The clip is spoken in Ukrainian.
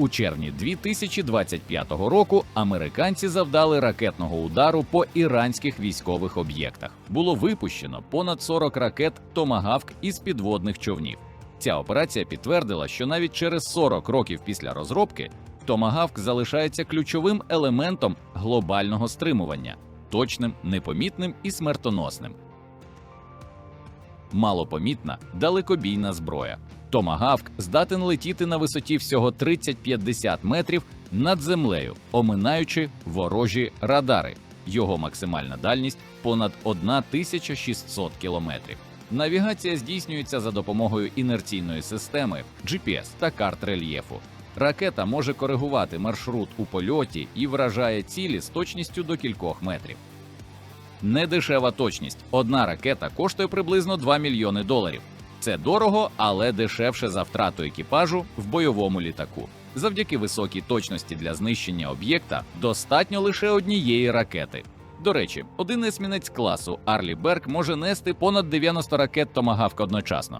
У червні 2025 року американці завдали ракетного удару по іранських військових об'єктах. Було випущено понад 40 ракет Томагавк із підводних човнів. Ця операція підтвердила, що навіть через 40 років після розробки Томагавк залишається ключовим елементом глобального стримування, точним, непомітним і смертоносним. Малопомітна далекобійна зброя. Томагавк здатен летіти на висоті всього 30-50 метрів над землею, оминаючи ворожі радари. Його максимальна дальність понад 1600 кілометрів. Навігація здійснюється за допомогою інерційної системи GPS та карт рельєфу. Ракета може коригувати маршрут у польоті і вражає цілі з точністю до кількох метрів. Недешева точність. Одна ракета коштує приблизно 2 мільйони доларів. Це дорого, але дешевше за втрату екіпажу в бойовому літаку. Завдяки високій точності для знищення об'єкта достатньо лише однієї ракети. До речі, один есмінець класу Арлі Берг може нести понад 90 ракет Томагавк одночасно.